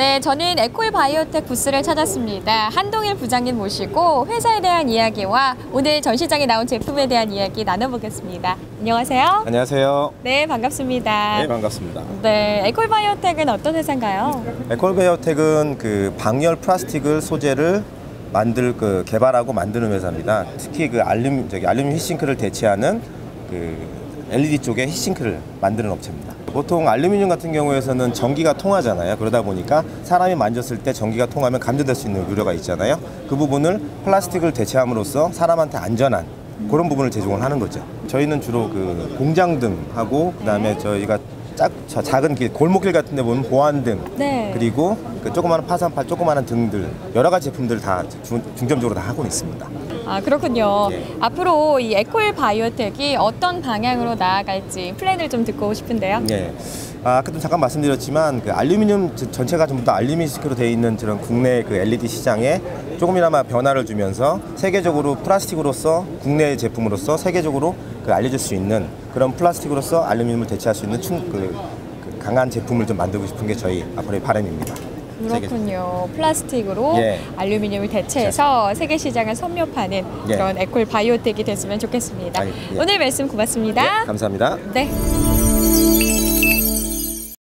네, 저는 에콜 바이오텍 부스를 찾았습니다. 한동일 부장님 모시고 회사에 대한 이야기와 오늘 전시장에 나온 제품에 대한 이야기 나눠보겠습니다. 안녕하세요. 안녕하세요. 네, 반갑습니다. 네, 반갑습니다. 네, 에콜 바이오텍은 어떤 회사인가요? 에콜베어텍은 그 방열 플라스틱을 소재를 만들 그 개발하고 만드는 회사입니다. 특히 그 알루미 저기 알루미늄 히싱크를 대체하는 그 LED 쪽의 히싱크를 만드는 업체입니다. 보통 알루미늄 같은 경우에서는 전기가 통하잖아요. 그러다 보니까 사람이 만졌을 때 전기가 통하면 감전될 수 있는 우려가 있잖아요. 그 부분을 플라스틱을 대체함으로써 사람한테 안전한 그런 부분을 제공을 하는 거죠. 저희는 주로 그 공장 등하고 그다음에 저희가 작, 자- 작은 길, 골목길 같은 데 보면 보안등 네. 그리고 그 조그마한 파산팔, 조그마한 등들 여러 가지 제품들을 다 중, 중점적으로 다 하고 있습니다. 아, 그렇군요. 예. 앞으로 이 에콜 바이오텍이 어떤 방향으로 나아갈지 플랜을 좀 듣고 싶은데요. 예. 아, 아까도 잠깐 말씀드렸지만 그 알루미늄 저- 전체가 전부 다 알루미늄으로 되어 있는 그런 국내 그 LED 시장에 조금이나마 변화를 주면서 세계적으로 플라스틱으로서 국내 제품으로서 세계적으로 그 알려질 수 있는 그런 플라스틱으로서 알루미늄을 대체할 수 있는 충, 그, 그 강한 제품을 좀 만들고 싶은 게 저희 앞으로의 바람입니다. 그렇군요. 플라스틱으로 예. 알루미늄을 대체해서 세계 시장을 섭렵하는 예. 그런 에콜 바이오텍이 됐으면 좋겠습니다. 아니, 예. 오늘 말씀 고맙습니다. 예, 감사합니다. 네.